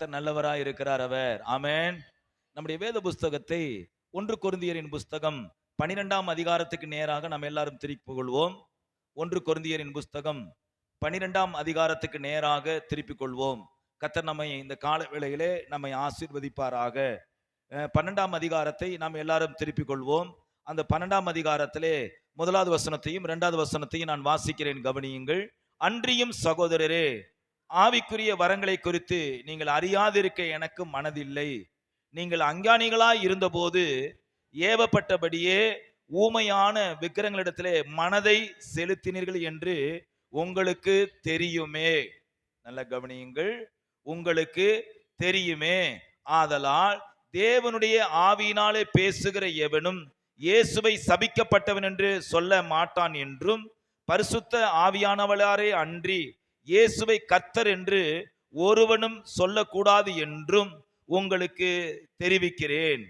கர்த்தர் நல்லவராய் இருக்கிறார் அவர். ஆமேன். நம்முடைய வேத புஸ்தகத்தை ஒன்று கொருந்தியரின் புஸ்தகம் பனிரெண்டாம் அதிகாரத்துக்கு நேராக நாம் எல்லாரும் திருப்பிக் கொள்வோம் ஒன்று கொருந்தியரின் புஸ்தகம் பனிரெண்டாம் அதிகாரத்துக்கு நேராக திருப்பிக் கொள்வோம் கத்தர் நம்மை இந்த கால வேளையிலே நம்மை ஆசீர்வதிப்பாராக. பன்னெண்டாம் அதிகாரத்தை நாம் எல்லாரும் திருப்பிக் கொள்வோம் அந்த பன்னெண்டாம் அதிகாரத்திலே முதலாவது வசனத்தையும் இரண்டாவது வசனத்தையும் நான் வாசிக்கிறேன் கவனியுங்கள். அன்றியும் சகோதரரே ஆவிக்குரிய வரங்களை குறித்து நீங்கள் அறியாதிருக்க எனக்கு மனதில்லை. நீங்கள் அஞ்ஞானிகளாய் இருந்தபோது ஏவப்பட்டபடியே ஊமையான விக்கிரங்களிடத்திலே மனதை செலுத்தினீர்கள் என்று உங்களுக்கு தெரியுமே. நல்ல கவனியுங்கள். உங்களுக்கு தெரியுமே. ஆதலால் தேவனுடைய ஆவியினாலே பேசுகிற எவனும் இயேசுவை சபிக்கப்பட்டவன் என்று சொல்ல மாட்டான் என்றும் பரிசுத்த ஆவியானவளாரே அன்றி இயேசுவை கர்த்தர் என்று ஒருவனும் சொல்லக்கூடாது என்றும் உங்களுக்கு தெரிவிக்கிறேன்.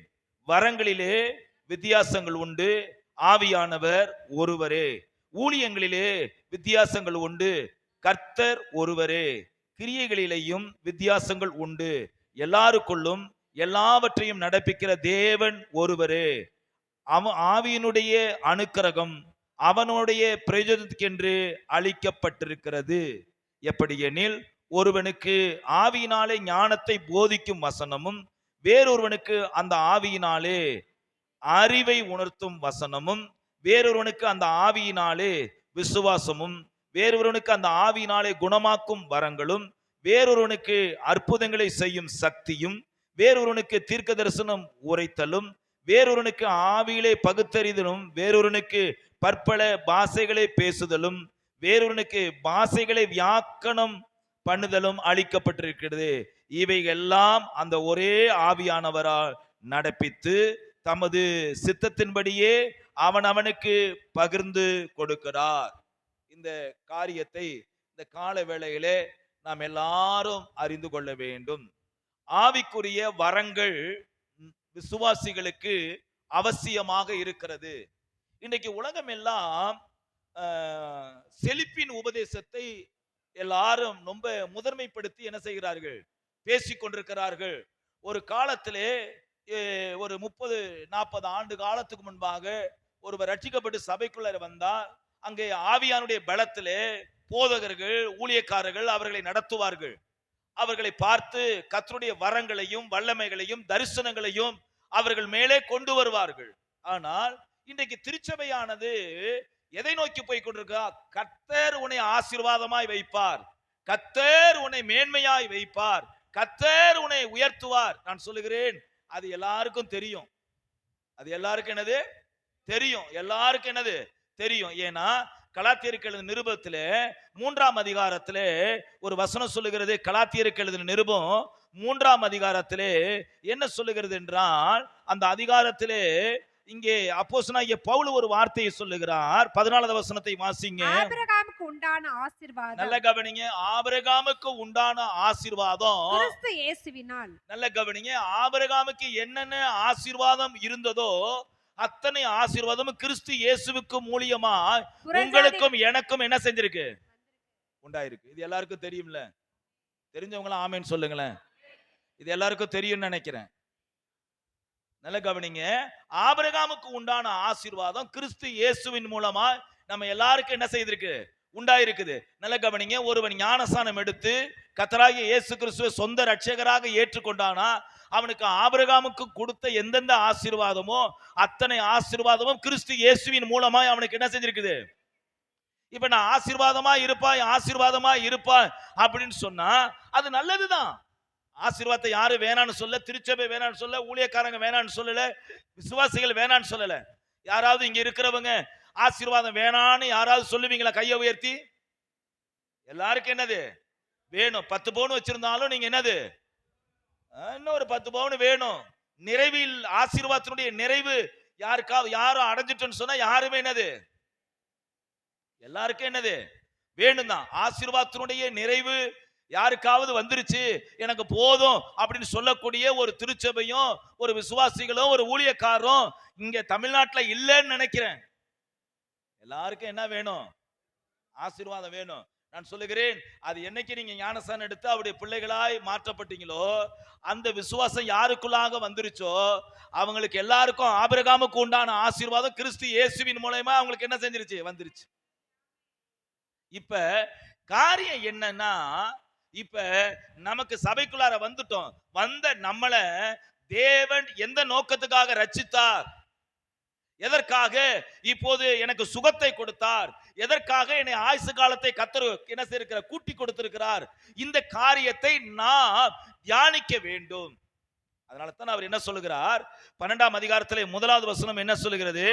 வரங்களிலே வித்தியாசங்கள் உண்டு ஆவியானவர் ஒருவரே. ஊழியங்களிலே வித்தியாசங்கள் உண்டு கர்த்தர் ஒருவரே. கிரியைகளிலேயும் வித்தியாசங்கள் உண்டு. எல்லாருக்குள்ளும் எல்லாவற்றையும் நடப்பிக்கிற தேவன் ஒருவரே. அவ ஆவியினுடைய அனுக்கிரகம் அவனுடைய பிரயோஜனத்துக்கென்று அளிக்கப்பட்டிருக்கிறது. எப்படியெனில் ஒருவனுக்கு ஆவியினாலே ஞானத்தை போதிக்கும் வசனமும் வேறொருவனுக்கு அந்த ஆவியினாலே அறிவை உணர்த்தும் வசனமும் வேறொருவனுக்கு அந்த ஆவியினாலே விசுவாசமும் வேறொருவனுக்கு அந்த ஆவியினாலே குணமாக்கும் வரங்களும் வேறொருவனுக்கு அற்புதங்களை செய்யும் சக்தியும் வேறொருவனுக்கு தீர்க்க தரிசனம் உரைத்தலும் வேறொருவனுக்கு ஆவியிலே பகுத்தறிதலும் வேறொருவனுக்கு பற்பல பாஷைகளை பேசுதலும் வேறொருவனுக்கு பாஷைகளை வியாக்கணம் பண்ணுதலும் அளிக்கப்பட்டிருக்கிறது. இவையெல்லாம் அந்த ஒரே ஆவியானவரால் நடப்பித்து தமது சித்தத்தின்படியே அவன் அவனுக்கு பகிர்ந்து கொடுக்கிறார். இந்த காரியத்தை இந்த கால வேளையிலே நாம் எல்லாரும் அறிந்து கொள்ள வேண்டும். ஆவிக்குரிய வரங்கள் விசுவாசிகளுக்கு அவசியமாக இருக்கிறது. இன்னைக்கு உலகம் எல்லாம் செழிப்பின் உபதேசத்தை எல்லாரும் ரொம்ப முதன்மைப்படுத்தி என்ன செய்கிறார்கள்? பேசிக் கொண்டிருக்கிறார்கள். ஒரு காலத்திலே ஒரு முப்பது நாற்பது ஆண்டு காலத்துக்கு முன்பாக ஒருவர் ரட்சிக்கப்பட்டு சபைக்குள்ள வந்தால் அங்கே ஆவியானுடைய பலத்திலே போதகர்கள் ஊழியக்காரர்கள் அவர்களை நடத்துவார்கள். அவர்களை பார்த்து கத்தருடைய வரங்களையும் வல்லமைகளையும் தரிசனங்களையும் அவர்கள் மேலே கொண்டு வருவார்கள். ஆனால் இன்றைக்கு திருச்சபையானது எதை நோக்கி போய் கொண்டிருக்கா? கத்தர் உன்னை ஆசீர்வாதமாய் வைப்பார். கத்தர் உன்னை மேன்மையாய் வைப்பார். கத்தர் உன்னை உயர்த்துவார். நான் சொல்லுகிறேன் அது எல்லாருக்கும் தெரியும். அது எல்லாருக்கும் என்னது? தெரியும். எல்லாருக்கும் என்னது? தெரியும். ஏன்னா கலாத்தியருக்கு எழுதின நிருபத்துல மூன்றாம் அதிகாரத்திலே ஒரு வசனம் சொல்லுகிறது. கலாத்தியருக்கு எழுதின நிருபம் மூன்றாம் அதிகாரத்திலே என்ன சொல்லுகிறது என்றால் அந்த அதிகாரத்திலே இங்கே அப்போஸ்தலனாகிய பவுல் ஒரு வார்த்தையை சொல்லுகிறார். பதினாலாவது வசனத்தை வாசிங்க. ஆபிரகாமுக்கு உண்டான ஆசீர்வாதம். நல்ல கவனிங்க. ஆபிரகாமுக்கு உண்டான ஆசீர்வாதம். கிறிஸ்து இயேசுவினால். நல்ல கவனிங்க. ஆபிரகாமுக்கு என்னென்ன ஆசீர்வாதம் இருந்ததோ அத்தனை ஆசீர்வாதமும் கிறிஸ்து இயேசுவுக்கு மூலியமா உங்களுக்கும் எனக்கும் என்ன செஞ்சிருக்கு? உண்டாயிருக்கு. இது எல்லாருக்கும் தெரியும்ல. தெரிஞ்சவங்களாம் ஆமேன்னு சொல்லுங்களேன். இது எல்லாருக்கும் தெரியும்னு நினைக்கிறேன். நல்ல கவனிங்க. ஆபிரகாமுக்கு உண்டான ஆசீர்வாதம் கிறிஸ்து இயேசுவின் மூலமா நம்ம எல்லாருக்கும் என்ன செய்திருக்கு? உண்டாயிருக்குது. நல்ல கவனிங்க. ஒருவன் ஞானஸ்தானம் எடுத்து கத்தராகிய இயேசு கிறிஸ்துவை சொந்த ரட்சகராக ஏற்றுக்கொண்டானா அவனுக்கு ஆபிரகாமுக்கு கொடுத்த எந்தெந்த ஆசீர்வாதமோ அத்தனை ஆசீர்வாதமும் கிறிஸ்து இயேசுவின் மூலமாய் அவனுக்கு என்ன செஞ்சிருக்குது இப்ப நான் ஆசீர்வாதமா இருப்பாய் ஆசீர்வாதமா இருப்பாய் அப்படின்னு சொன்னா அது நல்லதுதான். ஆசீர்வாதத்தை யாரு வேணான்னு சொல்ல திருச்சபை வேணான்னு சொல்ல ஊழியக்காரங்க வேணான்னு சொல்லல விசுவாசிகள் வேணான்னு சொல்லல. யாராவது இங்க இருக்கிறவங்க ஆசீர்வாதம் வேணான்னு யாராவது சொல்லுவீங்களா கையை உயர்த்தி? எல்லாருக்கும் என்னது? வேணும். பத்து பவுன் வச்சிருந்தாலும் நீங்க என்னது? இன்னொரு இன்னும் ஒரு பத்து பவுன் வேணும். நிறைவில் ஆசீர்வாதத்தினுடைய நிறைவு யாருக்காவது யாரும் அடைஞ்சிட்டோன்னு சொன்னா யாருமே என்னது? எல்லாருக்கும் என்னது? வேணும் தான் ஆசீர்வாதத்தினுடைய நிறைவு யாருக்காவது வந்துருச்சு எனக்கு போதும் அப்படின்னு சொல்லக்கூடிய ஒரு திருச்சபையும் ஒரு விசுவாசிகளும் ஒரு ஊழியக்காரரும் இங்க தமிழ்நாட்டில் இல்லைன்னு நினைக்கிறேன். எல்லாருக்கும் என்ன வேணும்? ஆசீர்வாதம் வேணும். நான் சொல்லுகிறேன் அது என்னைக்கு நீங்க ஞானசான் எடுத்து அவருடைய பிள்ளைகளாய் மாற்றப்பட்டீங்களோ அந்த விசுவாசம் யாருக்குள்ளாக வந்துருச்சோ அவங்களுக்கு எல்லாருக்கும் ஆபிரகாமுக்கு உண்டான ஆசீர்வாதம் கிறிஸ்து இயேசுவின் மூலயமா அவங்களுக்கு என்ன செஞ்சிருச்சு? வந்துருச்சு. இப்ப காரியம் என்னன்னா இப்ப நமக்கு சபைக்குள்ளார வந்துட்டோம். வந்த நம்மள தேவன் எந்த நோக்கத்துக்காக ரச்சித்தார் எதற்காக? இப்போது எனக்கு சுகத்தை கொடுத்தார். எதற்காக என்னை ஆயுசு காலத்தை கத்தரு என்ன செய்திருக்கிறார்? கூட்டி கொடுத்திருக்கிறார். இந்த காரியத்தை நாம் தியானிக்க வேண்டும். அதனால தான் அவர் என்ன சொல்லுகிறார்? பன்னெண்டாம் அதிகாரத்திலே முதலாவது வசனம் என்ன சொல்லுகிறது?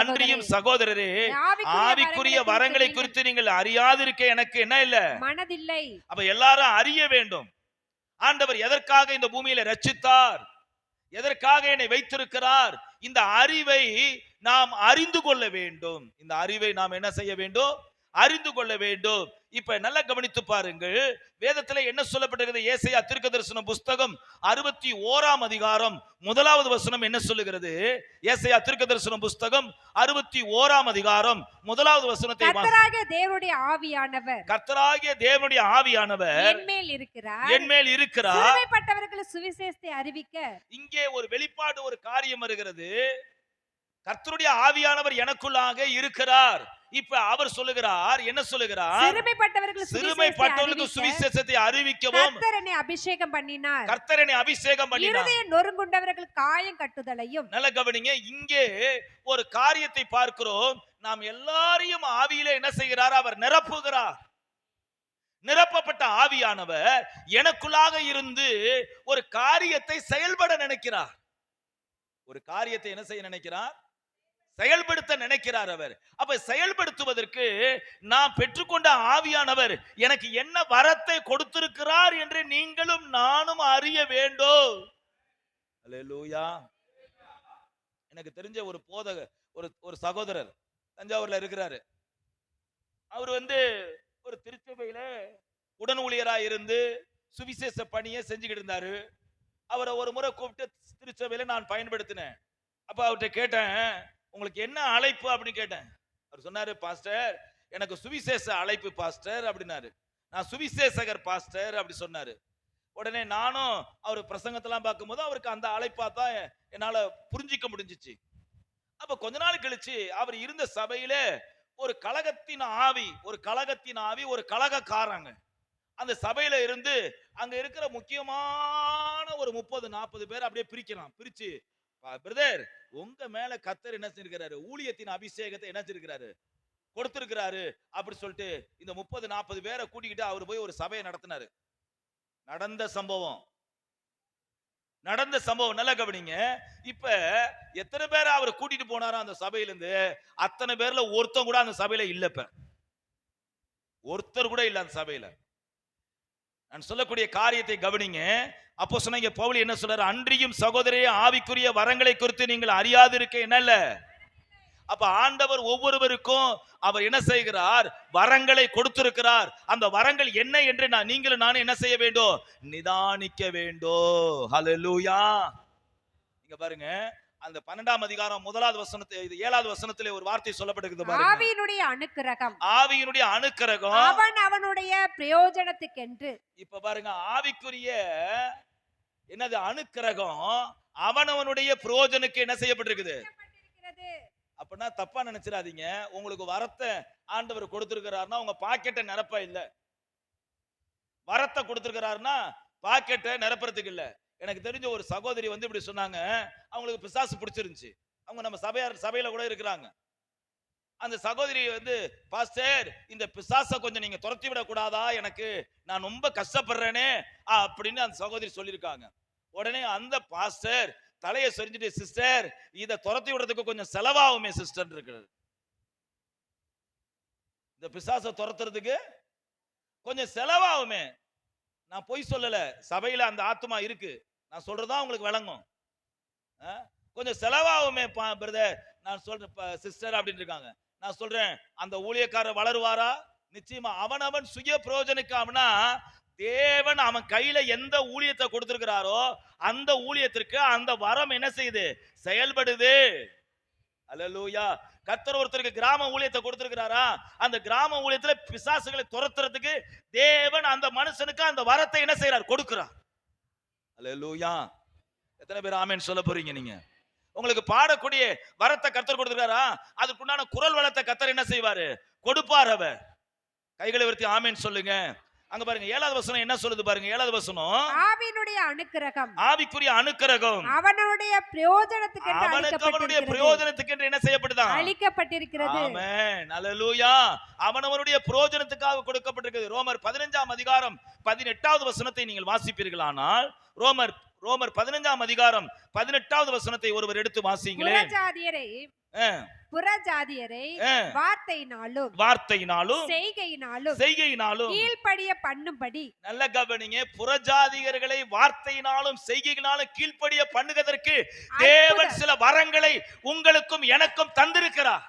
அன்றியும் சகோதரரே ஆவிக்குரிய வரங்களை குறித்து நீங்கள் அறியாதிருக்க எனக்கு என்ன இல்ல? மனதில்லை. அப்ப எல்லாரும் அறிய வேண்டும். ஆண்டவர் எதற்காக இந்த பூமியில ரட்சித்தார்? எதற்காக என்னை வைத்திருக்கிறார்? இந்த அறிவை நாம் அறிந்து கொள்ள வேண்டும். இந்த அறிவை நாம் என்ன செய்ய வேண்டும்? அறிந்து கொள்ள வேண்டும். இப்ப நல்லா கவனித்து பாருங்கள். வேதத்துல என்ன சொல்லப்பட்டிருக்கிறது? ஏசையா தீர்க்க தரிசன புஸ்தகம் அறுபத்தி ஓராம் அதிகாரம் முதலாவது வசனம் என்ன சொல்லுகிறது? ஏசையா தீர்க்க தரிசன புஸ்தகம் அறுபத்தி ஓராம் அதிகாரம் முதலாவது வசனத்தை வாசி- கர்த்தராகிய தேவனுடைய ஆவியானவர். கர்த்தராகிய தேவனுடைய ஆவியானவர். என்மேல் இருக்கிறார். என் மேல் இருக்கிறார். சுவிசேஷத்தை அறிவிக்க. இங்கே ஒரு வெளிப்பாடு ஒரு காரியம் வருகிறது. கர்த்தருடைய ஆவியானவர் எனக்குள்ளாக இருக்கிறார். இப்ப அவர் சொல்லுகிறார் என்ன சொல்லுகிறார்? சிறுமைப்பட்டவர்கள் சிறுமைப்பட்டவர்களுக்கு சுவிசேஷத்தை அறிவிக்கவும். கர்த்தர் என்னை அபிஷேகம் பண்ணினார். கர்த்தரனை அபிஷேகம் பண்ணினார். இருதய நொறுங்குண்டவர்கள் காயம் கட்டுதலையும். நல்ல கவனிங்க இங்கே ஒரு காரியத்தை பார்க்கிறோம். நாம் எல்லாரையும் ஆவியிலே என்ன செய்கிறார்? அவர் நிரப்புகிறார். நிரப்பப்பட்ட ஆவியானவர் எனக்குள்ளாக இருந்து ஒரு காரியத்தை செயல்பட நினைக்கிறார். ஒரு காரியத்தை என்ன செய்ய நினைக்கிறார்? செயல்படுத்த நினைக்கிறார் அவர். அப்ப செயல்படுத்துவதற்கு நான் பெற்றுக்கொண்ட ஆவியானவர் எனக்கு என்ன வரத்தை கொடுத்திருக்கிறார் என்று நீங்களும் நானும் அறிய வேண்டும். எனக்கு தெரிஞ்ச ஒரு போதக ஒரு ஒரு சகோதரர் தஞ்சாவூர்ல இருக்கிறாரு. அவர் வந்து ஒரு திருச்சபையில உடன் ஊழியரா இருந்து சுவிசேஷ பணியை செஞ்சுக்கிட்டு இருந்தாரு. அவரை ஒரு முறை கூப்பிட்டு திருச்சபையில நான் பயன்படுத்தினேன். அப்ப அவர்கிட்ட கேட்டேன் உங்களுக்கு என்ன அழைப்பு அப்படின்னு கேட்டேன். அவர் சொன்னாரு பாஸ்டர் எனக்கு சுவிசேஷ அழைப்பு பாஸ்டர் அப்படின்னாரு. நான் சுவிசேஷகர் பாஸ்டர் அப்படி சொன்னாரு. உடனே நானும் அவர் பிரசங்கத்தெல்லாம் பார்க்கும்போது அவருக்கு அந்த அழைப்பா தான் என்னால் புரிஞ்சிக்க முடிஞ்சிச்சு. அப்போ கொஞ்ச நாள் கழிச்சு அவர் இருந்த சபையில ஒரு கழகத்தின் ஆவி ஒரு கழகத்தின் ஆவி ஒரு கழகக்காரங்க அந்த சபையில இருந்து அங்க இருக்கிற முக்கியமான ஒரு முப்பது நாற்பது பேர் அப்படியே பிரிக்கலாம். பிரிச்சு பிரதர் உங்க மேல கத்தர் என்ன செஞ்சிருக்கிறாரு? ஊழியத்தின் அபிஷேகத்தை என்ன செஞ்சிருக்கிறாரு? கொடுத்திருக்கிறாரு அப்படி சொல்லிட்டு இந்த முப்பது நாற்பது பேரை கூட்டிக்கிட்டு அவர் போய் ஒரு சபையை நடத்தினாரு. நடந்த சம்பவம். நடந்த சம்பவம் நல்லா கவனிங்க. இப்ப எத்தனை பேரை அவர் கூட்டிட்டு போனாரோ அந்த சபையில இருந்து அத்தனை பேர்ல ஒருத்தன் கூட அந்த சபையில இல்ல இப்ப. ஒருத்தர் கூட இல்ல அந்த சபையில. நான் சொல்லக்கூடிய காரியத்தை கவனிங்க. அப்போ சொன்னீங்க பவுல் என்ன சொல்றாரு? அன்றியும் சகோதரியே ஆவிக்குரிய வரங்களை குறித்து நீங்கள் அறியாதிருக்க என்னல்ல அப்ப ஆண்டவர் ஒவ்வொருவருக்கும் அவர் என்ன செய்கிறார்? வரங்களை கொடுத்திருக்கிறார். அந்த வரங்கள் என்ன என்று நான் நீங்களும் நானும் என்ன செய்ய வேண்டும்? நிதானிக்க வேண்டும். ஹalleluya இங்க பாருங்க. அந்த பன்னெண்டாம் அதிகாரம் முதலாவது வசனத்தை இது ஏழாவது வசனத்திலே ஒரு வார்த்தை சொல்லப்படுகிறது பாருங்க. ஆவியினுடைய அணுக்கிரகம் ஆவியினுடைய அணுக்கரகம் அவன் அவனுடைய பிரயோஜனத்துக்கென்று. இப்ப பாருங்க ஆவிக்குரிய என்னது அணுக்கரகம் அவனவனுடைய புரோஜனுக்கு என்ன செய்யப்பட்டிருக்குது. அப்படின்னா தப்பா நினைச்சிடாதீங்க. உங்களுக்கு வரத்தை ஆண்டவர் கொடுத்திருக்கிறாருன்னா உங்க பாக்கெட்டை நிரப்ப இல்ல. வரத்தை கொடுத்திருக்கிறாருன்னா பாக்கெட்டை நிரப்புறதுக்கு இல்ல. எனக்கு தெரிஞ்ச ஒரு சகோதரி வந்து இப்படி சொன்னாங்க. அவங்களுக்கு பிசாசு பிடிச்சிருந்துச்சு. அவங்க நம்ம சபையார் சபையில கூட இருக்கிறாங்க. அந்த சகோதரி வந்து பாஸ்டர் இந்த பிசாசை கொஞ்சம் நீங்க துரத்தி விட கூடாதா எனக்கு நான் ரொம்ப கஷ்டப்படுறேனே அப்படின்னு அந்த சகோதரி சொல்லியிருக்காங்க. உடனே அந்த பாஸ்டர் தலையை சொரிஞ்சிட்டு சிஸ்டர் இதை துரத்தி விடுறதுக்கு கொஞ்சம் செலவாகுமே சிஸ்டர் இருக்கிறது இந்த பிசாசை துரத்துறதுக்கு கொஞ்சம் செலவாகுமே. நான் பொய் சொல்லல. சபையில அந்த ஆத்மா இருக்கு. நான் சொல்றதா உங்களுக்கு விளங்கும். ஆ? கொஞ்சம் செலவாகுமே பிரதர். நான் சொல்றேன் சிஸ்டர் அப்படின்னு இருக்காங்க. நான் சொல்றேன் அந்த ஊழியக்காரர் வளருவாரா? நிச்சயமா அவனவன் சுய பிரயோஜனுக்காமனா தேவன் அவன் கையில எந்த ஊழியத்தை கொடுத்திருக்கிறாரோ அந்த ஊழியத்திற்கு அந்த வரம் என்ன செய்யுது? செயல்படுது. அலலூயா கத்தர் ஒருத்தருக்கு கிராம ஊழியத்தை கொடுத்திருக்கிறாரா? அந்த கிராம ஊழியத்துல பிசாசுகளை துரத்துறதுக்கு தேவன் அந்த மனுஷனுக்கு அந்த வரத்தை என்ன செய்யறார் கொடுக்கிறார். அலலூயா எத்தனை பேர் ஆமேன்னு சொல்ல போறீங்க நீங்க? உங்களுக்கு பாடக்கூடிய வரத்தை கர்த்தர் கொடுத்திருக்காரா? அதுக்குண்டான குரல் வளத்தை கர்த்தர் என்ன செய்வாரு? கொடுப்பார் அவர். கைகளை உயர்த்தி ஆமென் சொல்லுங்க. அங்க பாருங்க ஏழாவது வசனம் என்ன சொல்லுது பாருங்க ஏழாவது வசனம். ஆவியினுடைய அனுக்கிரகம். ஆவிக்குரிய அனுக்கிரகம். அவனுடைய பிரயோஜனத்துக்கு அவனுக்கு அவனுடைய பிரயோஜனத்துக்கு என்று என்ன செய்யப்படுதான் அளிக்கப்பட்டிருக்கிறது. ஆமென். அல்லேலூயா அவனவனுடைய பிரயோஜனத்துக்காக கொடுக்கப்பட்டிருக்கிறது. ரோமர் பதினஞ்சாம் அதிகாரம் பதினெட்டாவது வசனத்தை நீங்கள் வாசிப்பீர்களானால் ரோமர் ரோமர் பதினஞ்சாம் அதிகாரம் பதினெட்டாவது வசனத்தை ஒருவர் எடுத்து வாசிங்களே புறஜாதியரை. வார்த்தையினாலும் வார்த்தையினாலும் செய்கையினாலும் செய்கையினாலும். கீழ்ப்படிய பண்ணும்படி. நல்ல கவனிங்க புறஜாதிகர்களை வார்த்தையினாலும் செய்கையினாலும் கீழ்ப்படிய பண்ணுவதற்கு தேவன் சில வரங்களை உங்களுக்கும் எனக்கும் தந்திருக்கிறார்.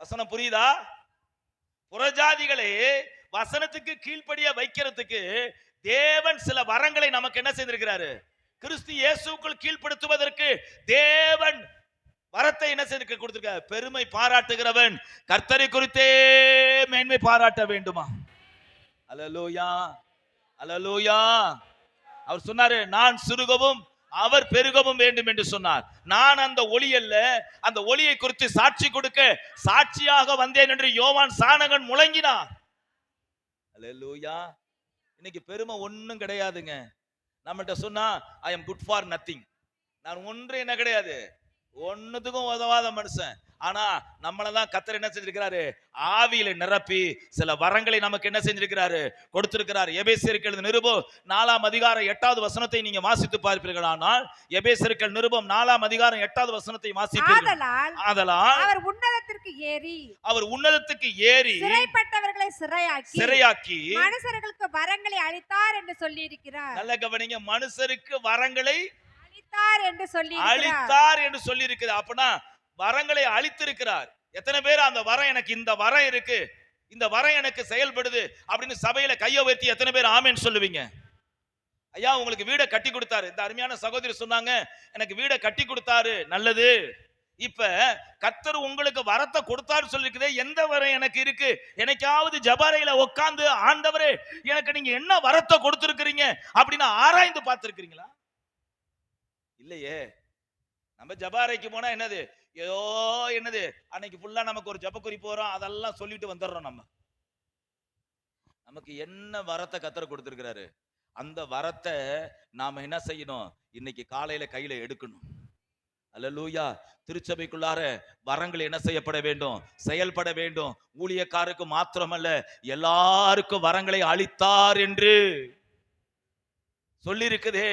வசனம் புரியுதா? புறஜாதிகளை வசனத்துக்கு கீழ்ப்படிய வைக்கிறதுக்கு தேவன் சில வரங்களை நமக்கு என்ன செய்திருக்கிறாரு? கிறிஸ்து இயேசுக்குள் கீழ்ப்படுத்துவதற்கு தேவன் வரத்தை என்ன செய்து கொடுத்திருக்க பெருமை பாராட்டுகிறவன் கர்த்தரை குறித்தே மேன்மை பாராட்ட வேண்டுமா? அலலோயா அலலோயா அவர் சொன்னாரு நான் சிறுகவும் அவர் பெருகவும் வேண்டும் என்று சொன்னார். நான் அந்த ஒளி அல்ல அந்த ஒளியை குறித்து சாட்சி கொடுக்க சாட்சியாக வந்தேன் என்று யோவான் சாணகன் முழங்கினார். அல்லேலூயா. இன்னைக்கு பெருமை ஒன்றும் கிடையாதுங்க. நம்மகிட்ட சொன்னா I am good for nothing நான் ஒன்று என்ன கிடையாது. ஒன்றுத்துக்கும் உதவாத மனுஷன். ஆனா நம்மளை தான் கத்தர் என்ன செஞ்சிருக்கிறாரு? ஆவியில நிரப்பி சில வரங்களை நமக்கு என்ன செஞ்சிருக்கிறாரு? கொடுத்திருக்கிறார். எபேசியர்கள் நிருபம் நாலாம் அதிகாரம் எட்டாவது வசனத்தை நீங்க வாசித்து பார்ப்பீர்களானால் எபேசியர்கள் நிருபம் நாலாம் அதிகாரம் எட்டாவது வசனத்தை வாசிப்பீர்கள். ஆதலால் அவர் உன்னதத்திற்கு ஏறி அவர் உன்னதத்துக்கு ஏறி சிறைப்பட்டவர்களை சிறையாக்கி சிறையாக்கி மனுஷர்களுக்கு வரங்களை அளித்தார் என்று சொல்லி இருக்கிறார் நல்ல கவனிங்க மனுஷருக்கு வரங்களை அளித்தார் என்று சொல்லி அளித்தார் என்று சொல்லி இருக்குது அப்பனா வரங்களை அளித்திருக்கிறார் எத்தனை பேர் அந்த வரம் எனக்கு இந்த வரம் இருக்கு இந்த வரம் எனக்கு செயல்படுது அப்படின்னு சபையில கையை உயர்த்தி எத்தனை பேர் ஆமேன்னு சொல்லுவீங்க? ஐயா உங்களுக்கு வீடை கட்டி கொடுத்தாரு. இந்த அருமையான சகோதரி சொன்னாங்க எனக்கு வீடை கட்டி கொடுத்தாரு நல்லது. இப்ப கத்தர் உங்களுக்கு வரத்தை கொடுத்தாரு சொல்லிருக்குதே எந்த வரம் எனக்கு இருக்கு? எனக்காவது ஜபாரையில உட்காந்து ஆண்டவரே எனக்கு நீங்க என்ன வரத்தை கொடுத்துருக்கிறீங்க அப்படின்னு ஆராய்ந்து பார்த்திருக்கிறீங்களா? இல்லையே. நம்ம ஜபாரைக்கு போனா என்னது? ஏதோ என்னது அன்னைக்கு ஃபுல்லா நமக்கு ஒரு ஜப்பக்குறி போறோம் அதெல்லாம் சொல்லிட்டு வந்துடுறோம் நம்ம. நமக்கு என்ன வரத்தை கத்தரை கொடுத்துருக்கிறாரு? அந்த வரத்தை நாம என்ன செய்யணும்? இன்னைக்கு காலையில கையில எடுக்கணும். அல்லேலூயா திருச்சபைக்குள்ளார வரங்கள் என்ன செய்யப்பட வேண்டும்? செயல்பட வேண்டும். ஊழியக்காருக்கு மாத்திரமல்ல எல்லாருக்கும் வரங்களை அளித்தார் என்று சொல்லியிருக்குதே.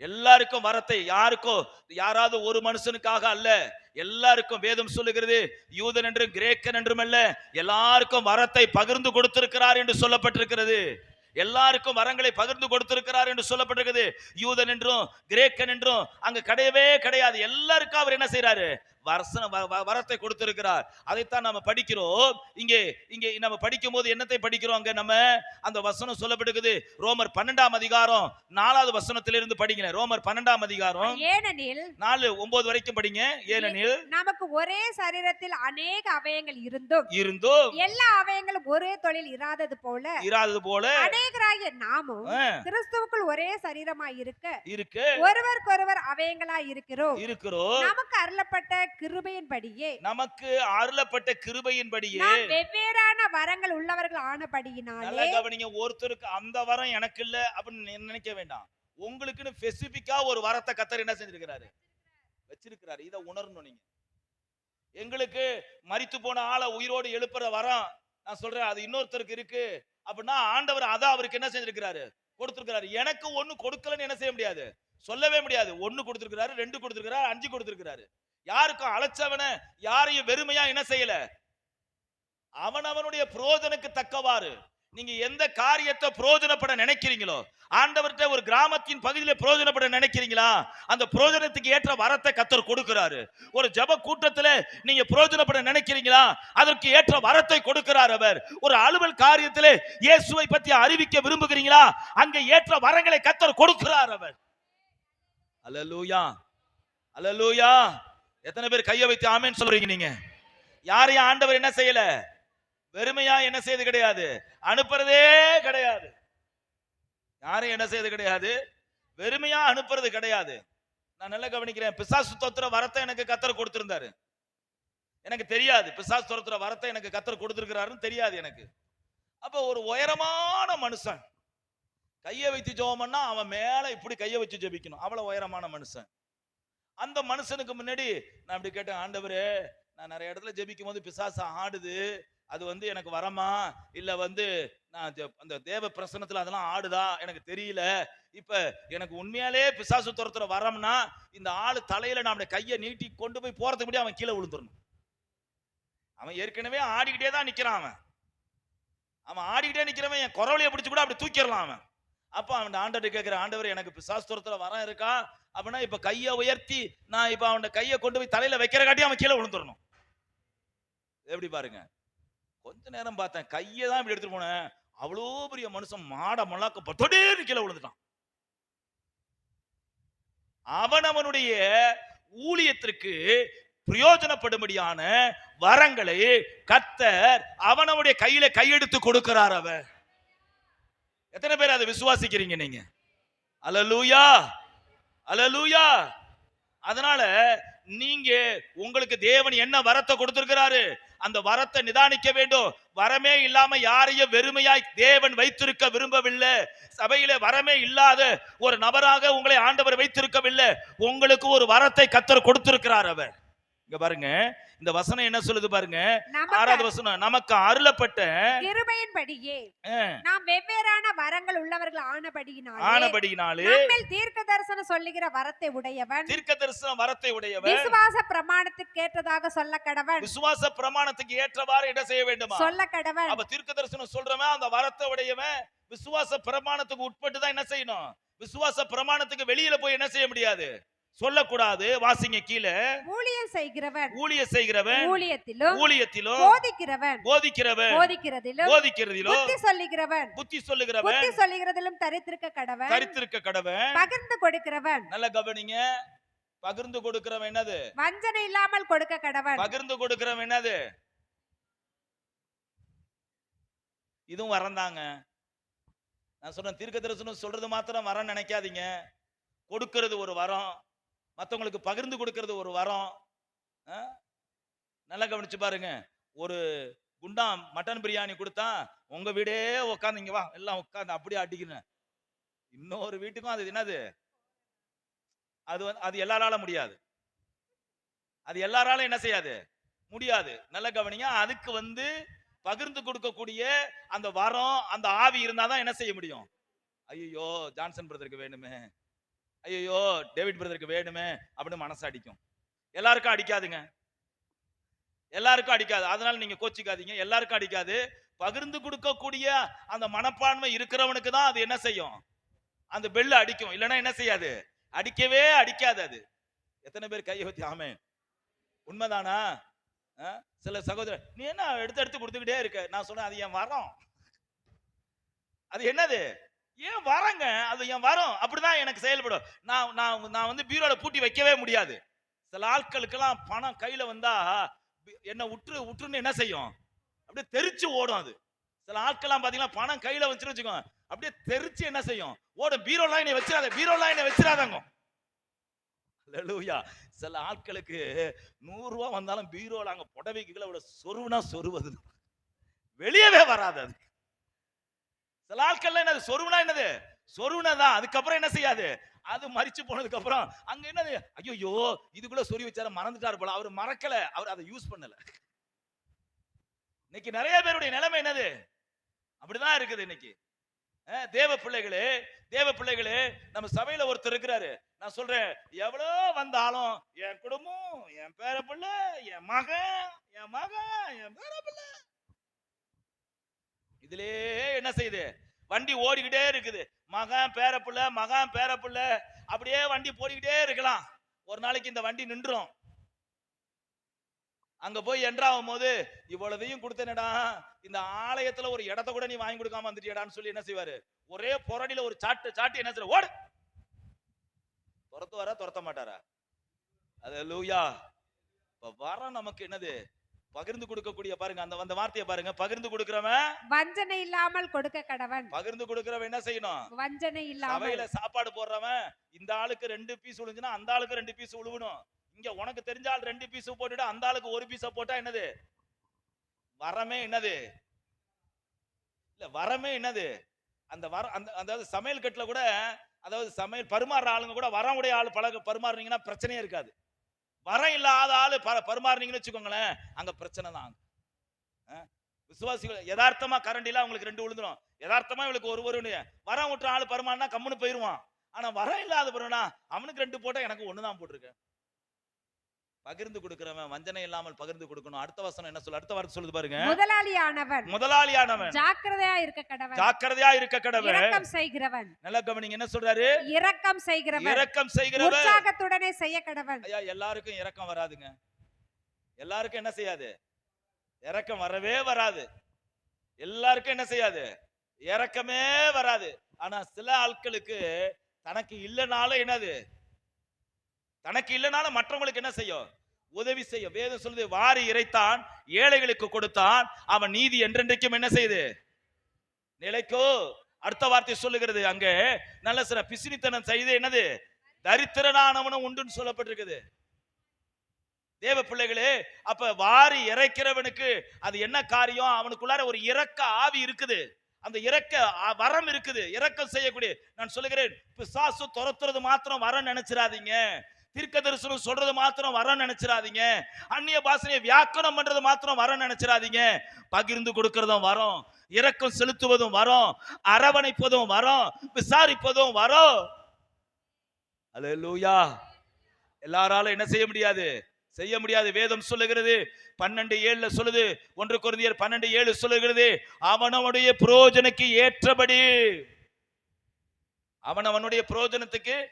எல்லாருக்கும் வரத்தை யாருக்கோ யாராவது ஒரு மனுஷனுக்காக அல்ல. எல்லாருக்கும் வேதம் சொல்லுகிறது யூதன் என்றும் கிரேக்கன் என்றும் அல்ல. எல்லாருக்கும் வரத்தை பகிர்ந்து கொடுத்திருக்கிறார் என்று சொல்லப்பட்டிருக்கிறது. எல்லாருக்கும் வரங்களை பகிர்ந்து கொடுத்திருக்கிறார் என்று சொல்லப்பட்டிருக்கிறது. யூதன் என்றும் கிரேக்கன் என்றும் அங்க கிடையவே கிடையாது. எல்லாருக்கும் அவர் என்ன செய்யறாரு வரத்தை கொடுத்திருக்கிறார். அதைத்தான் நம்ம படிக்கிறோம். இங்கே இங்கே நம்ம படிக்கும் போது என்னத்தை படிக்கிறோம்? அங்க நம்ம அந்த வசனம் சொல்லப்பட்டிருக்குது ரோமர் பன்னெண்டாம் அதிகாரம் நாலாவது வசனத்திலிருந்து படிங்க ரோமர் பன்னெண்டாம் அதிகாரம் ஏனெனில் நாலு ஒன்பது வரைக்கும் படிங்க. ஏனெனில் நமக்கு ஒரே சரீரத்தில் அநேக அவயங்கள் இருந்தும் இருந்தும் எல்லா அவயங்களும் ஒரே தொழில் இராதது போல இராதது போல அநேகராகிய நாமும் கிறிஸ்துவுக்குள் ஒரே சரீரமாய் இருக்க இருக்கு ஒருவருக்கொருவர் அவயங்களாய் இருக்கிறோம். இருக்கிறோம். நமக்கு அருளப்பட்ட கிருபையின்படியே. நமக்கு அருளப்பட்ட கிருபையின்படியே. நாம் வெவ்வேறான வரங்கள் உள்ளவர்கள் நல்லா ஆனபடியினாலே கவனிங்க ஒருத்தருக்கு அந்த வரம் எனக்கு இல்ல அப்படின்னு நினைக்க வேண்டாம். உங்களுக்குன்னு ஸ்பெசிபிக்கா ஒரு வரத்தை கத்தர் என்ன செஞ்சிருக்கிறாரு? வச்சிருக்கிறாரு. இதை உணரணும் நீங்க. எங்களுக்கு மரித்து போன ஆளை உயிரோடு எழுப்புற வரம் நான் சொல்றேன் அது இன்னொருத்தருக்கு இருக்கு அப்படின்னா ஆண்டவர் அதான் அவருக்கு என்ன செஞ்சிருக்கிறாரு? கொடுத்திருக்கிறாரு. எனக்கு ஒண்ணு கொடுக்கலன்னு என்ன செய்ய முடியாது? சொல்லவே முடியாது. ஒண்ணு கொடுத்திருக்கிறாரு ரெண்டு கொடுத்திருக்கிறாரு அஞ்சு கொடுத்திருக்கிறாரு. யாருக்கும் அழைச்சவன யாரையும் வெறுமையா என்ன செய்யல? அவனவனுடைய புரோஜனுக்கு தக்கவாறு. நீங்க எந்த காரியத்தை புரோஜனப்பட நினைக்கிறீங்களோ ஆண்டவர்கிட்ட ஒரு கிராமத்தின் பகுதியில புரோஜனப்பட நினைக்கிறீங்களா? அந்த புரோஜனத்துக்கு ஏற்ற வரத்தை கத்தர் கொடுக்கிறாரு. ஒரு ஜப கூட்டத்துல நீங்க புரோஜனப்பட நினைக்கிறீங்களா? அதற்கு ஏற்ற வரத்தை கொடுக்கிறார் அவர். ஒரு அலுவல் காரியத்தில் இயேசுவை பத்தி அறிவிக்க விரும்புகிறீங்களா? அங்க ஏற்ற வரங்களை கத்தர் கொடுக்கிறார் அவர். அலலூயா. அலலூயா. எத்தனை பேர் கையை வைத்து ஆமேன்னு சொல்றீங்க நீங்க? யாரையும் ஆண்டவர் என்ன செய்யல? வெறுமையா என்ன செய்து கிடையாது. அனுப்புறதே கிடையாது. யாரையும் என்ன செய்து கிடையாது? வெறுமையா அனுப்புறது கிடையாது. நான் நல்லா கவனிக்கிறேன். பிசாசு தோத்துற வரத்தை எனக்கு கத்தர் கொடுத்திருந்தாரு. எனக்கு தெரியாது. பிசாசு துரத்துற வரத்தை எனக்கு கத்தர் கொடுத்திருக்கிறாருன்னு தெரியாது எனக்கு. அப்ப ஒரு உயரமான மனுஷன். கையை வைத்து ஜெபம் பண்ணா அவன் மேல இப்படி கையை வச்சு ஜெபிக்கணும். அவ்வளவு உயரமான மனுஷன். அந்த மனுஷனுக்கு முன்னாடி நான் இப்படி கேட்டேன் ஆண்டவரே நான் நிறைய இடத்துல ஜெபிக்கும் போது பிசாசு ஆடுது. அது வந்து எனக்கு வரமா? இல்ல வந்து நான் அந்த தேவ பிரசனத்துல அதெல்லாம் ஆடுதா? எனக்கு தெரியல. இப்ப எனக்கு உண்மையாலே பிசாசு துரத்துற வரம்னா இந்த ஆளு தலையில நான் கையை நீட்டி கொண்டு போய் போறதுக்கு முன்னாடி அவன் கீழே விழுந்துடணும் அவன் ஏற்கனவே ஆடிக்கிட்டே தான் நிக்கிறான் அவன். அவன் ஆடிக்கிட்டே நிக்கிறவன் என் குரவலையை பிடிச்சு கூட அப்படி தூக்கிடலாம் அவன். அப்ப அவன் ஆண்டவர் கேட்கிற ஆண்டவர் எனக்கு பிசாஸ்துரத்துல வரம் இருக்கா? அப்படின்னா இப்ப கையை உயர்த்தி நான் இப்ப அவன் கையை கொண்டு போய் தலையில வைக்கிற காட்டி அவன் கீழே விழுந்துடணும் எப்படி பாருங்க? கொஞ்ச நேரம் பார்த்தேன் கையை தான் இப்படி எடுத்துட்டு போனேன். அவ்வளோ பெரிய மனுஷன் மாட மல்லாக்க தொடேன்னு கீழே விழுந்துட்டான். அவன் அவனுடைய ஊழியத்திற்கு பிரயோஜனப்படும்படியான வரங்களை கத்தர் அவனவனுடைய கையில கையெடுத்து கொடுக்கிறார் அவன். எத்தனை பேர் அதை விசுவாசிக்கிறீங்க நீங்க? அலலூயா அலலூயா அதனால நீங்க உங்களுக்கு தேவன் என்ன வரத்தை கொடுத்திருக்கிறாரு அந்த வரத்தை நிதானிக்க வேண்டும். வரமே இல்லாம யாரையும் வெறுமையாய் தேவன் வைத்திருக்க விரும்பவில்லை. சபையில வரமே இல்லாத ஒரு நபராக உங்களை ஆண்டவர் வைத்திருக்கவில்லை. உங்களுக்கு ஒரு வரத்தை கத்தர் கொடுத்திருக்கிறார் அவர். இங்க பாருங்க. இந்த வசனம் என்ன சொல்லுது பாருங்க? ஆறாவது வசனம் நமக்கு அருளப்பட்ட கிருபையின்படியே நாம் வெவ்வேறான வரங்கள் உள்ளவர்கள் ஆனபடியினாலே ஆனபடியினாலே நம்மில் தீர்க்க தரிசனம் சொல்லுகிற வரத்தை உடையவன் தீர்க்க தரிசன வரத்தை உடையவர் விசுவாச பிரமாணத்துக்கு ஏற்றதாக சொல்ல கடவன் விசுவாச பிரமாணத்துக்கு ஏற்றவாறு என்ன செய்ய வேண்டுமா? சொல்ல கடவன் அப்ப தீர்க்க தரிசனம் சொல்றவன் அந்த வரத்தை உடையவன். விசுவாச பிரமாணத்துக்கு உட்பட்டு தான் என்ன செய்யணும்? விசுவாச பிரமாணத்துக்கு வெளியில போய் என்ன செய்ய முடியாது? சொல்லக்கூடாது வாசிங்க கீழே. ஊழியம் செய்கிறவன் ஊழிய செய்கிறவன் ஊழியத்திலும் ஊழியத்திலும் போதிக்கிறவன் போதிக்கிறவன் போதிக்கிறதிலும் போதிக்கிறதிலோ புத்தி சொல்லுகிறவன் புத்தி சொல்லுகிறவன் புத்தி சொல்லுகிறதிலும் தரித்திருக்க கடவன் தரித்திருக்க கடவன். பகிர்ந்து கொடுக்கிறவன் நல்ல கவனிங்க. பகிர்ந்து கொடுக்கிறவன் என்னது? வஞ்சனை இல்லாமல் கொடுக்க கடவன். பகிர்ந்து கொடுக்கிறவன் என்னது? இதுவும் வரந்தாங்க. நான் சொன்னேன் தீர்க்க தரிசனம் சொல்றது மாத்திரம் வரம் நினைக்காதீங்க. கொடுக்கிறது ஒரு வரம். மத்தவங்களுக்கு பகிர்ந்து கொடுக்கறது ஒரு வரம். ஆ? நல்லா கவனிச்சு பாருங்க. ஒரு குண்டா மட்டன் பிரியாணி கொடுத்தா உங்க வீடே உட்காந்து இங்க வா எல்லாம் உட்காந்து அப்படியே அடிக்கிறேன். இன்னொரு வீட்டுக்கும் அது என்னது? அது வந்து அது எல்லாரால முடியாது. அது எல்லாராலும் என்ன செய்யாது? முடியாது. நல்ல கவனிங்க. அதுக்கு வந்து பகிர்ந்து கொடுக்கக்கூடிய அந்த வரம் அந்த ஆவி இருந்தாதான் என்ன செய்ய முடியும்? ஐயோ ஜான்சன் பிரதருக்கு வேணுமே. ஐயோ டேவிட் பிரதருக்கு வேணுமே அப்படின்னு மனசு அடிக்கும். எல்லாருக்கும் அடிக்காதுங்க. எல்லாருக்கும் அடிக்காது. அதனால நீங்க கோச்சிக்காதீங்க. எல்லாருக்கும் அடிக்காது. பகிர்ந்து கொடுக்கக்கூடிய அந்த மனப்பான்மை இருக்கிறவனுக்கு தான் அது என்ன செய்யும்? அந்த பெல்லு அடிக்கும். இல்லைன்னா என்ன செய்யாது? அடிக்கவே அடிக்காது அது. எத்தனை பேர் கையை ஊத்தி ஆமே உண்மைதானா? ஆ? சில சகோதரர் நீ என்ன எடுத்து எடுத்து கொடுத்துக்கிட்டே இருக்க? நான் சொன்னேன் அது என் வரம். அது என்னது? ஏன் வரங்க? அது என் வரம். அப்படிதான் எனக்கு செயல்படும். நான் நான் நான் வந்து பீரோல பூட்டி வைக்கவே முடியாது. சில ஆட்களுக்கெல்லாம் பணம் கையில வந்தா என்னை என்ன உற்று உற்றுன்னு என்ன செய்யும்? அப்படியே தெரிச்சு ஓடும் அது. சில ஆட்கள்லாம் பாத்தீங்கன்னா பணம் கையில வச்சுன்னு வச்சுக்கோங்க. அப்படியே தெரிச்சு என்ன செய்யும்? ஓடும். பீரோலாம் என்னை வச்சிடாத. பீரோலாம் என்னை வச்சிடாதங்க. அல்லேலூயா சில ஆட்களுக்கு நூறு ரூபா வந்தாலும் பீரோல அங்க புடவைக்குள்ள விட சொருவுனா சொருவது வெளியவே வராது அது. சில ஆட்கள்ல என்னது? சொருவுனா என்னது? சொருவுனா தான். அதுக்கப்புறம் என்ன செய்யாது? அது மறிச்சு போனதுக்கு அப்புறம் அங்க என்னது? ஐயோ இதுக்குள்ள சொறி வச்சாரு மறந்துட்டாரு போல. அவர் மறக்கல. அவர் அதை யூஸ் பண்ணல. இன்னைக்கு நிறைய பேருடைய நிலைமை என்னது? அப்படிதான் இருக்குது இன்னைக்கு. தேவ பிள்ளைகளே தேவ பிள்ளைகளே நம்ம சபையில ஒருத்தர் இருக்கிறாரு. நான் சொல்றேன் எவ்வளோ வந்தாலும் என் குடும்பம் என் பேர பிள்ளை என் மகன் என் மகன் என் பேர பிள்ளை. இதுலயே என்ன செய்யுது? வண்டி ஓடிக்கிட்டே இருக்குது. மகன் பேர மகன் பேர அப்படியே வண்டி போடிக்கிட்டே இருக்கலாம். ஒரு நாளைக்கு இந்த வண்டி நின்றும். அங்க போய் என்றாகும் போது இவ்வளவையும் கொடுத்தனடா. இந்த ஆலயத்துல ஒரு இடத்த கூட நீ வாங்கி கொடுக்காம வந்துட்டியடான்னு சொல்லி என்ன செய்வாரு? ஒரே பொறடியில ஒரு சாட்டு சாட்டி என்ன செய்ய ஓடு. துரத்து வர துரத்த மாட்டாரா? அது லூயா இப்ப வர நமக்கு என்னது? பகிர்ந்து கொடுக்கக்கூடிய பாருங்க அந்த அந்த வார்த்தையை பாருங்க. பகிர்ந்து கொடுக்கிறவன் வஞ்சனை இல்லாமல் கொடுக்க கடவன். பகிர்ந்து கொடுக்கிறவன் என்ன செய்யணும்? வஞ்சனை இல்லாமல். சபையில சாப்பாடு போடுறவன் இந்த ஆளுக்கு ரெண்டு பீஸ் விழுந்துன்னா அந்த ஆளுக்கு ரெண்டு பீஸ் விழுவணும் இங்க உனக்கு தெரிஞ்ச ஆள் ரெண்டு பீஸ் போட்டுட்டு அந்த ஆளுக்கு ஒரு பீஸ போட்டா என்னது? வரமே என்னது? இல்ல வரமே என்னது? அந்த வர அந்த அதாவது சமையல் கட்டுல கூட அதாவது சமையல் பரிமாறுற ஆளுங்க கூட வரவுடைய ஆள் பழக பரிமாறுனீங்கன்னா பிரச்சனையே இருக்காது. வரம் இல்லாத ஆளு ப- பரிமாறுனீங்கன்னு வச்சுக்கோங்களேன் அங்க பிரச்சனை தான் விசுவாசிகள் யதார்த்தமா கரண்டிலாம் அவங்களுக்கு ரெண்டு விழுந்துரும். யதார்த்தமா இவளுக்கு ஒரு ஒரு வரம் விட்டுற ஆளு பருமானா கம்முன்னு போயிருவான். ஆனா வரம் இல்லாத பருவனா அவனுக்கு ரெண்டு போட்டா எனக்கு ஒண்ணுதான் போட்டிருக்கேன். பகிர்ந்து கொடுக்கிறவன் வஞ்சனை இல்லாமல் பகிர்ந்து கொடுக்கணும். அடுத்த வசனம் என்ன சொல்ல? அடுத்த வார்த்தை சொல்லுது பாருங்க. முதலாளியானவன். முதலாளியானவன். ஜாக்கிரதையா இருக்க கடவன். ஜாக்கிரதையா இருக்க கடவன். இரக்கம் செய்கிறவன். நல்லா கவனிங்க என்ன சொல்றாரு? இரக்கம் செய்கிறவன். இரக்கம் செய்கிறவன். உற்சாகத்துடனே செய்ய கடவன். ஐயா எல்லாருக்கும் இரக்கம் வராதுங்க. எல்லாருக்கும் என்ன செய்யாது? இரக்கம் வரவே வராது. எல்லாருக்கும் என்ன செய்யாது? இரக்கமே வராது. ஆனா சில ஆட்களுக்கு தனக்கு இல்லைனாலும் என்னது? தனக்கு இல்லைனாலும் மற்றவங்களுக்கு என்ன செய்யும்? உதவி செய்ய. வேதம் சொல்லுது வாரி இறைத்தான் ஏழைகளுக்கு கொடுத்தான். அவன் நீதி என்றென்றைக்கும் என்ன செய்யுது நிலைக்கோ. அடுத்த வார்த்தை சொல்லுகிறது அங்கே. நல்ல சில பிசினித்தனம் செய்து என்னது? தரித்திரனானவனும் உண்டுன்னு சொல்லப்பட்டிருக்குது. தேவ பிள்ளைகளே அப்ப வாரி இறைக்கிறவனுக்கு அது என்ன காரியம்? அவனுக்குள்ளார ஒரு இறக்க ஆவி இருக்குது. அந்த இறக்க வரம் இருக்குது. இறக்கம் செய்யக்கூடிய நான் சொல்லுகிறேன் பிசாசு துரத்துறது மாத்திரம் வரம் நினைச்சிடாதீங்க தீர்க்க தரிசனம் சொல்றது மாத்திரம் வர நினைச்சிடாதீங்க. அந்நிய பாசனையை வியாக்கணம் பண்றது மாத்திரம் வர நினைச்சிடாதீங்க. பகிர்ந்து கொடுக்கறதும் வரும். இரக்கம் செலுத்துவதும் வரும். அரவணைப்பதும் வரும். விசாரிப்பதும் வரும். அல்லேலூயா எல்லாராலும் என்ன செய்ய முடியாது? செய்ய முடியாது. வேதம் சொல்லுகிறது. பன்னெண்டு ஏழுல சொல்லுது. ஒன்று குருந்தியர் பன்னெண்டு ஏழு சொல்லுகிறது. அவனவனுடைய புரோஜனுக்கு ஏற்றபடி. அவனவனுடைய புரோஜனத்துக்கு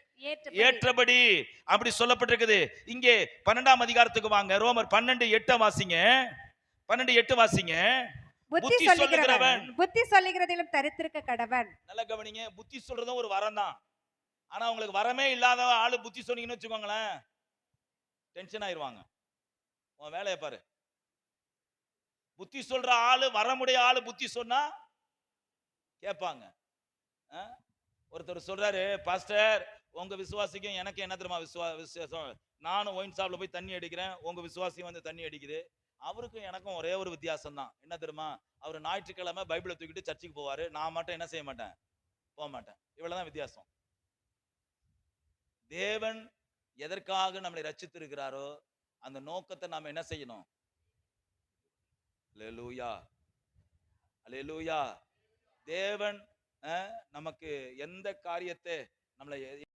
ஏற்றபடி. அப்படி சொல்லப்பட்டிருக்குது. இங்கே பன்னெண்டாம் அதிகாரத்துக்கு வாங்க. ரோமர் பன்னெண்டு எட்ட வாசிங்க. பன்னெண்டு எட்டு வாசிங்க. புத்தி சொல்லுகிறவன். புத்தி சொல்லுகிறதிலும் தரித்திருக்க கடவன். நல்லா கவனிங்க. புத்தி சொல்றதும் ஒரு வரம் தான். ஆனா உங்களுக்கு வரமே இல்லாத ஆளு புத்தி சொன்னீங்கன்னு வச்சுக்கோங்களேன். டென்ஷன் ஆயிருவாங்க. உன் வேலையை பாரு. புத்தி சொல்ற ஆளு வரமுடைய ஆளு புத்தி சொன்னா கேட்பாங்க? ஒருத்தர் சொல்றாரு பாஸ்டர் உங்க விசுவாசிக்கும் எனக்கு என்ன தெரியுமா விசுவா விசுவாசம் நானும் ஒயின் ஷாப்ல போய் தண்ணி அடிக்கிறேன் உங்க விசுவாசியும் வந்து தண்ணி அடிக்குது. அவருக்கும் எனக்கும் ஒரே ஒரு வித்தியாசம் தான் என்ன தெரியுமா? அவர் ஞாயிற்றுக்கிழமை பைபிளை தூக்கிட்டு சர்ச்சுக்கு போவாரு. நான் மட்டும் என்ன செய்ய மாட்டேன்? போக மாட்டேன். இவ்வளவுதான் வித்தியாசம். தேவன் எதற்காக நம்மளை ரச்சித்திருக்கிறாரோ அந்த நோக்கத்தை நாம என்ன செய்யணும்? அல்லேலூயா அல்லேலூயா தேவன் அஹ், நமக்கு எந்த காரியத்தை நம்மளை